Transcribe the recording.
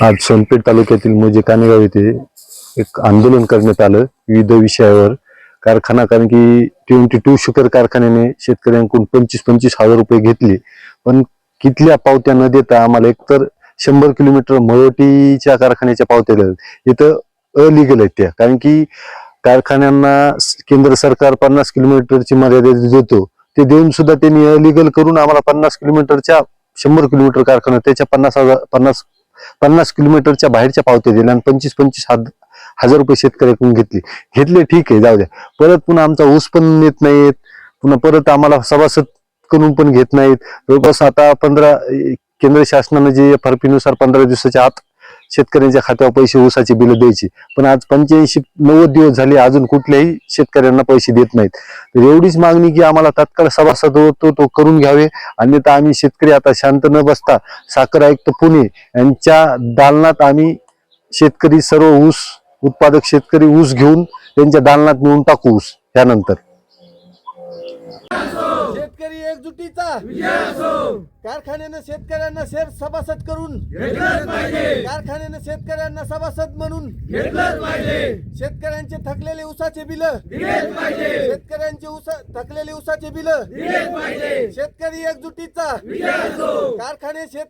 आज सोनपेठ तालुक्यातील मोजे कानेगाव येथे एक आंदोलन करण्यात आलं विविध विषयावर. कारखाना कारण की ट्वेंटी टू शुगर कारखान्याने शेतकऱ्यांकडून पंचवीस पंचवीस हजार रुपये घेतले. पण कितल्या पावत्या न देता आम्हाला एकतर शंभर किलोमीटर मळवटीच्या कारखान्याच्या पावत्या दिल्या. इथं अलिगल आहेत त्या. कारण की कारखान्यांना केंद्र सरकार पन्नास किलोमीटरची मर्यादा देतो. ते देऊन सुद्धा त्यांनी अलिगल करून आम्हाला पन्नास किलोमीटरच्या शंभर किलोमीटर कारखाना त्याच्या पन्नास हजार पन्नास पन्नास किलोमीटरच्या बाहेरच्या पावत्या दिल्या आणि पंचवीस पंचवीस हजार रुपये शेतकऱ्याकडून घेतले. घेतले ठीक आहे जाऊ द्या. परत पुन्हा आमचा ऊस पण नेत नाहीत. पुन्हा परत आम्हाला सभासद करून पण घेत नाहीत. जवळपास आता पंधरा केंद्र शासनानं जे एफ आर पी नुसार पंधरा दिवसाच्या आत शेतकऱ्यांच्या खात्यावर पैसे ऊसाची बिलं द्यायची. पण आज पंच्याऐंशी नव्वद दिवस झाले अजून कुठल्याही शेतकऱ्यांना पैसे देत नाहीत. तर एवढीच मागणी की आम्हाला तात्काळ सभासद होतो तो करून घ्यावे. अन्यथा आम्ही शेतकरी आता शांत न बसता साखर आयुक्त पुणे यांच्या दालनात आम्ही शेतकरी सर्व ऊस उत्पादक शेतकरी ऊस घेऊन त्यांच्या दालनात नेऊन टाकू ऊस त्यानंतर शेतकरी एकजुटीचा. कारखान्यानं शेतकऱ्यांना शेर सभासद करून. कारखान्यानं शेतकऱ्यांना सभासद म्हणून. शेतकऱ्यांचे थकलेले उसाचे बिल. शेतकऱ्यांचे उसा थकलेले उसाचे बिल. शेतकरी एकजुटीचा. कारखाने शेत